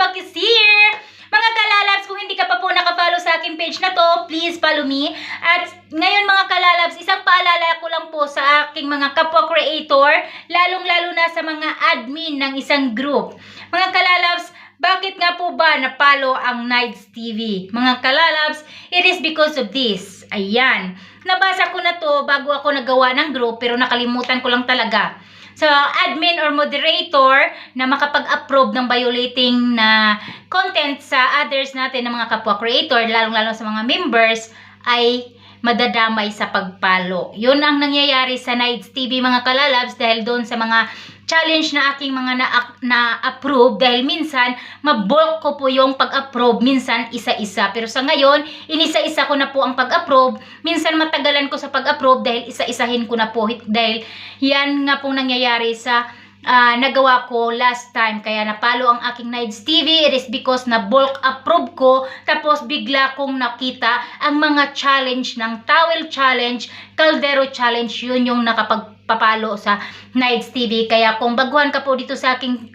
Sibak is here! Mga kalalabs, kung hindi ka pa po nakafollow sa aking page na to, please follow me. At ngayon mga kalalabs, isang paalala ko lang po sa aking mga kapwa creator, lalong-lalo na sa mga admin ng isang group. Mga kalalabs, bakit nga po ba napalo ang Nights TV? Mga kalalabs, it is because of this. Ayan. Nabasa ko na to bago ako nagawa ng group pero nakalimutan ko lang talaga. So, admin or moderator na makapag-approve ng violating na content sa others natin ng mga kapwa creator, lalong-lalo sa mga members, ay madadamay sa pagpalo. Yun ang nangyayari sa Nights TV mga kalalabs dahil doon sa mga challenge na aking mga na- na-approve dahil minsan mabulk ko po yung pag-approve minsan isa-isa. Pero sa ngayon inisa-isa ko na po ang pag-approve. Minsan matagalan ko sa pag-approve dahil isa-isahin ko na po. Dahil yan nga pong nangyayari sa ah, nagawa ko last time. Kaya napalo ang aking Nights TV it is because na bulk approve ko. Tapos bigla kong nakita ang mga challenge ng towel challenge caldero challenge. Yun yung nakapagpapalo sa Nights TV kaya kung baguhan ka po dito sa aking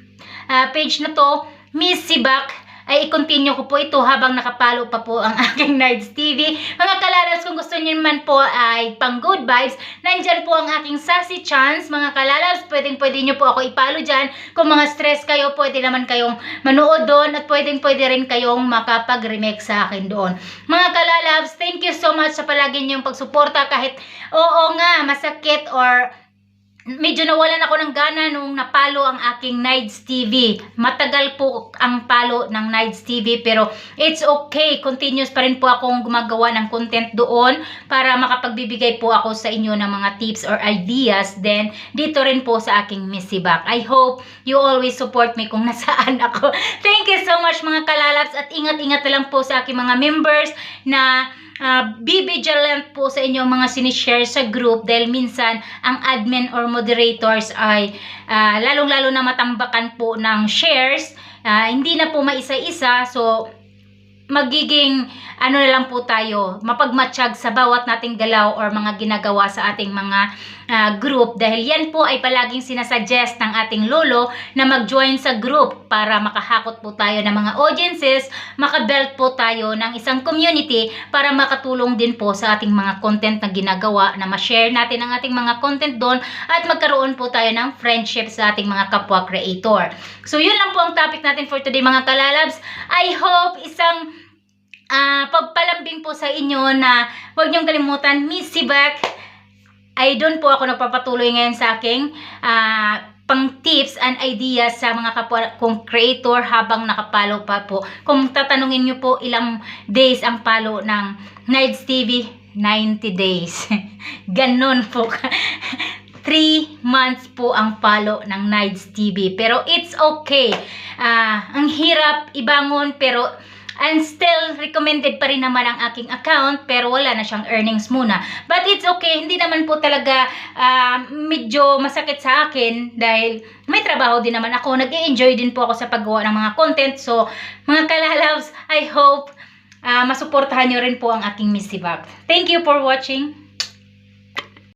ah, page na to Miss Sibak ay i-continue ko po ito habang nakapalo pa po ang aking Nights TV. Mga kalalas, kung gusto niyo man po ay pang good vibes, nandyan po ang aking sassy chance. Mga kalalas, pwedeng pwede niyo po ako ipalo dyan. Kung mga stress kayo, pwede naman kayong manood doon at pwedeng pwede rin kayong makapag-remake sa akin doon. Mga kalalabs, thank you so much sa palagi niyong pagsuporta kahit oo nga, masakit or medyo nawalan ako ng gana nung napalo ang aking Nights TV. Matagal po ang palo ng Nights TV pero it's okay. Continuous pa rin po akong gumagawa ng content doon para makapagbibigay po ako sa inyo ng mga tips or ideas. Then, dito rin po sa aking Missy Back. I hope you always support me kung nasaan ako. Thank you so much mga kalalabs at ingat-ingat lang po sa aking mga members na uh, be vigilant po sa inyong mga sinishare sa group dahil minsan ang admin or moderators ay ah, lalong-lalo na matambakan po ng shares. Ah, hindi na po maisa-isa. So, magiging ano na lang po tayo, mapagmatsyag sa bawat nating galaw or mga ginagawa sa ating mga ah, group dahil yan po ay palaging sinasuggest ng ating lolo na mag-join sa group para makahakot po tayo ng mga audiences, makabelt po tayo ng isang community para makatulong din po sa ating mga content na ginagawa na ma-share natin ang ating mga content doon at magkaroon po tayo ng friendship sa ating mga kapwa creator. So yun lang po ang topic natin for today mga kalalabs. I hope isang ah pagpalambing po sa inyo na huwag niyong kalimutan, Miss Sibak, ay doon po ako nagpapatuloy ngayon sa aking ah, pang tips and ideas sa mga kapwa kong creator habang nakapalo pa po. Kung tatanungin niyo po ilang days ang palo ng Nights TV, 90 days. Ganon po. 3 months po ang palo ng Nights TV. Pero it's okay. Ah, ang hirap ibangon pero and still recommended pa rin naman ang aking account pero wala na siyang earnings muna. But it's okay, hindi naman po talaga ah, medyo masakit sa akin dahil may trabaho din naman ako. Nag-enjoy din po ako sa paggawa ng mga content. So, mga kalalabs, I hope ah, masuportahan nyo rin po ang aking Miss Sibak. Thank you for watching.